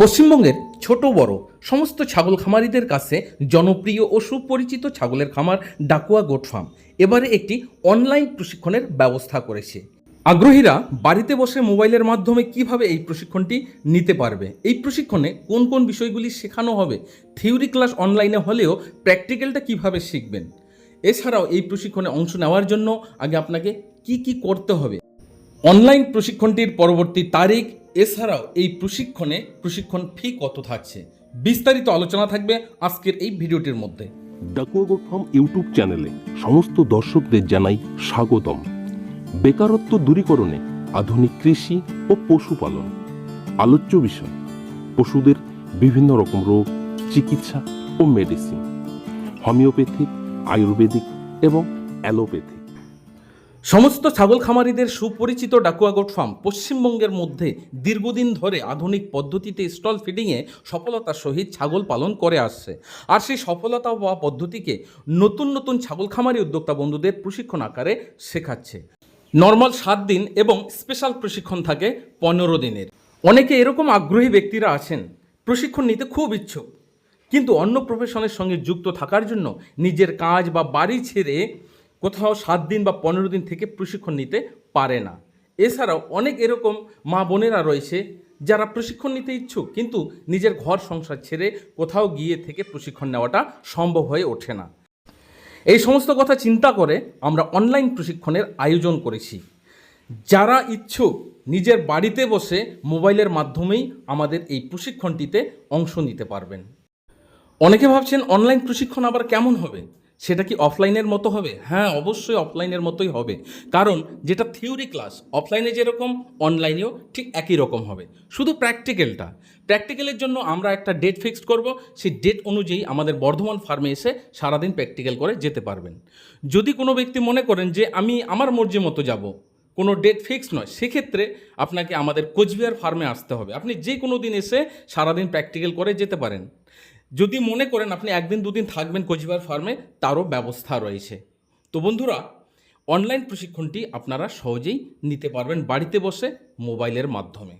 পশ্চিমবঙ্গের ছোট বড় সমস্ত ছাগল খামারিদের কাছে জনপ্রিয় ও সুপরিচিত ছাগলের খামার ডাকুয়া গোট ফার্ম। এবারে একটি অনলাইন প্রশিক্ষণের ব্যবস্থা করেছে। আগ্রহীরা বাড়িতে বসে মোবাইলের মাধ্যমে কীভাবে এই প্রশিক্ষণটি নিতে পারবে? এই প্রশিক্ষণে কোন কোন বিষয়গুলি শেখানো হবে? থিওরি ক্লাস অনলাইনে হলেও প্র্যাকটিক্যালটা কীভাবে শিখবেন? এছাড়াও এই প্রশিক্ষণে অংশ নেওয়ার জন্য আগে আপনাকে কি কি করতে হবে? অনলাইন প্রশিক্ষণটির পরবর্তী তারিখ এছাড়াও এই প্রশিক্ষণে প্রশিক্ষণ ফি কত থাকছে? বিস্তারিত আলোচনা থাকবে আজকের এই ভিডিওটির মধ্যে। ডাকুয়া ইউটিউব চ্যানেলে সমস্ত দর্শকদের জানাই স্বাগতম। বেকারত্ব দূরীকরণে আধুনিক কৃষি ও পশুপালন। আলোচ্য বিষয়, পশুদের বিভিন্ন রকম রোগ, চিকিৎসা ও মেডিসিন হোমিওপ্যাথিক আয়ুর্বেদিক এবং অ্যালোপ্যাথিক সমস্ত ছাগল খামারিদের সুপরিচিত ডাকুয়াগোট ফার্ম পশ্চিমবঙ্গের মধ্যে দীর্ঘদিন ধরে আধুনিক পদ্ধতিতে স্টল ফিডিংয়ে সফলতার সহিত ছাগল পালন করে আসছে। আর সেই সফলতা বা পদ্ধতিকে নতুন নতুন ছাগল খামারি উদ্যোক্তা বন্ধুদের প্রশিক্ষণ আকারে শেখাচ্ছে। নর্মাল সাত দিন এবং স্পেশাল প্রশিক্ষণ থাকে পনেরো দিনের। অনেকে এরকম আগ্রহী ব্যক্তিরা আছেন, প্রশিক্ষণ নিতে খুব ইচ্ছুক। কিন্তু অন্য প্রফেশনের সঙ্গে যুক্ত থাকার জন্য নিজের কাজ বা বাড়ি ছেড়ে কোথাও সাত দিন বা পনেরো দিন থেকে প্রশিক্ষণ নিতে পারে না। এছাড়াও অনেক এরকম মা বোনেরা রয়েছে যারা প্রশিক্ষণ নিতে ইচ্ছুক, কিন্তু নিজের ঘর সংসার ছেড়ে কোথাও গিয়ে থেকে প্রশিক্ষণ নেওয়াটা সম্ভব হয়ে ওঠে না। এই সমস্ত কথা চিন্তা করে আমরা অনলাইন প্রশিক্ষণের আয়োজন করেছি। যারা ইচ্ছুক, নিজের বাড়িতে বসে মোবাইলের মাধ্যমেই আমাদের এই প্রশিক্ষণটিতে অংশ নিতে পারবেন। অনেকে ভাবছেন অনলাইন প্রশিক্ষণ আবার কেমন হবে? সেটা কি অফলাইনের মতো হবে? হ্যাঁ অবশ্যই অফলাইনের মতোই হবে। কারণ যেটা থিওরি ক্লাস অফলাইনে যেরকম অনলাইনেও ঠিক একই রকম হবে। শুধু প্র্যাকটিক্যালটা প্র্যাকটিক্যালের জন্য আমরা একটা ডেট ফিক্সড করব। সেই ডেট অনুযায়ী আমাদের বর্ধমান ফার্মে এসে সারাদিন প্র্যাকটিক্যাল করে যেতে পারবেন। যদি কোনো ব্যক্তি মনে করেন যে, আমি আমার মর্জি মতো যাব। কোনো ডেট ফিক্স নয়। সেক্ষেত্রে আপনাকে আমাদের কোচবিহার ফার্মে আসতে হবে। আপনি যে কোনো দিন এসে সারাদিন প্র্যাকটিক্যাল করে যেতে পারেন। যদি মনে করেন আপনি একদিন, দুদিন থাকবেন কোচবিহার ফার্মে, তারও ব্যবস্থা রয়েছে। তো বন্ধুরা অনলাইন প্রশিক্ষণটি আপনারা সহজেই নিতে পারবেন বাড়িতে বসে মোবাইলের মাধ্যমে।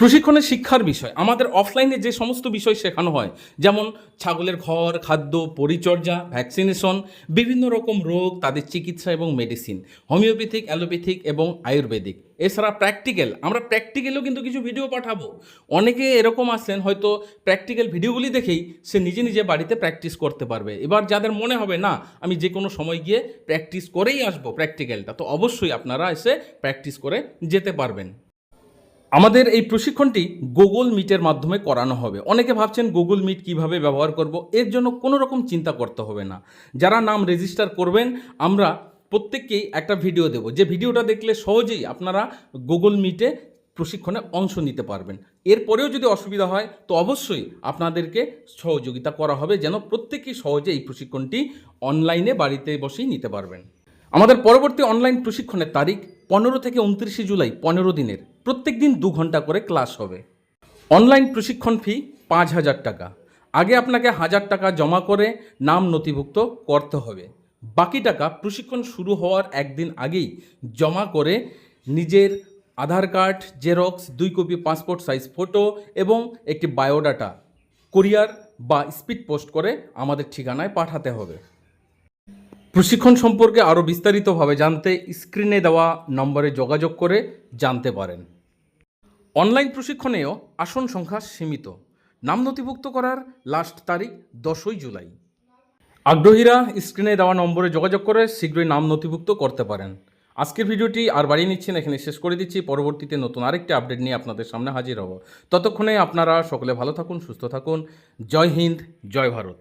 প্রশিক্ষণের শিক্ষার বিষয়। আমাদের অফলাইনে যে সমস্ত বিষয় শেখানো হয়, যেমন ছাগলের ঘর, খাদ্য, পরিচর্যা ভ্যাকসিনেশন বিভিন্ন রকম রোগ, তাদের চিকিৎসা এবং মেডিসিন হোমিওপ্যাথিক অ্যালোপ্যাথিক এবং আয়ুর্বেদিক। এছাড়া প্র্যাকটিক্যাল আমরা প্র্যাকটিক্যালেও কিন্তু কিছু ভিডিও পাঠাবো। অনেকে এরকম আছেন হয়তো প্র্যাকটিক্যাল ভিডিওগুলি দেখেই সে নিজে নিজে বাড়িতে প্র্যাকটিস করতে পারবে। এবার যাদের মনে হবে, না, আমি যে কোনো সময় গিয়ে প্র্যাকটিস করেই আসব প্র্যাকটিক্যালটা তো অবশ্যই আপনারা এসে প্র্যাকটিস করে যেতে পারবেন। আমাদের এই প্রশিক্ষণটি গুগল মিটের মাধ্যমে করানো হবে। অনেকে ভাবছেন গুগল মিট কীভাবে ব্যবহার করব? এর জন্য কোনো রকম চিন্তা করতে হবে না। যারা নাম রেজিস্টার করবেন, আমরা প্রত্যেককেই একটা ভিডিও দেব। যে ভিডিওটা দেখলে সহজেই আপনারা গুগল মিটে প্রশিক্ষণে অংশ নিতে পারবেন। এরপরেও যদি অসুবিধা হয়, তো অবশ্যই আপনাদেরকে সহযোগিতা করা হবে যেন প্রত্যেকেই সহজে এই প্রশিক্ষণটি অনলাইনে বাড়িতে বসেই নিতে পারবেন। আমাদের পরবর্তী অনলাইন প্রশিক্ষণের তারিখ পনেরো থেকে উনত্রিশে জুলাই, পনেরো দিনের। প্রত্যেক দিন দু ঘণ্টা করে ক্লাস হবে। অনলাইন প্রশিক্ষণ ফি পাঁচ হাজার টাকা। আগে আপনাকে হাজার টাকা জমা করে নাম নথিভুক্ত করতে হবে। বাকি টাকা প্রশিক্ষণ শুরু হওয়ার একদিন আগেই জমা করে নিজের আধার কার্ড, জেরক্স, দুই কপি পাসপোর্ট সাইজ ফটো এবং একটি বায়োডাটা, কোরিয়ার বা স্পিড পোস্ট করে আমাদের ঠিকানায় পাঠাতে হবে। প্রশিক্ষণ সম্পর্কে আরও বিস্তারিতভাবে জানতে স্ক্রিনে দেওয়া নম্বরে যোগাযোগ করে জানতে পারেন। অনলাইন প্রশিক্ষণেও আসন সংখ্যা সীমিত। নাম নথিভুক্ত করার লাস্ট তারিখ দশই জুলাই। আগ্রহীরা স্ক্রিনে দেওয়া নম্বরে যোগাযোগ করে শীঘ্রই নাম নথিভুক্ত করতে পারেন। আজকের ভিডিওটি আর বাড়িয়ে নিচ্ছেন এখানে শেষ করে দিচ্ছি। পরবর্তীতে নতুন আরেকটি আপডেট নিয়ে আপনাদের সামনে হাজির হব। ততক্ষণে আপনারা সকলে ভালো থাকুন, সুস্থ থাকুন। জয় হিন্দ, জয় ভারত।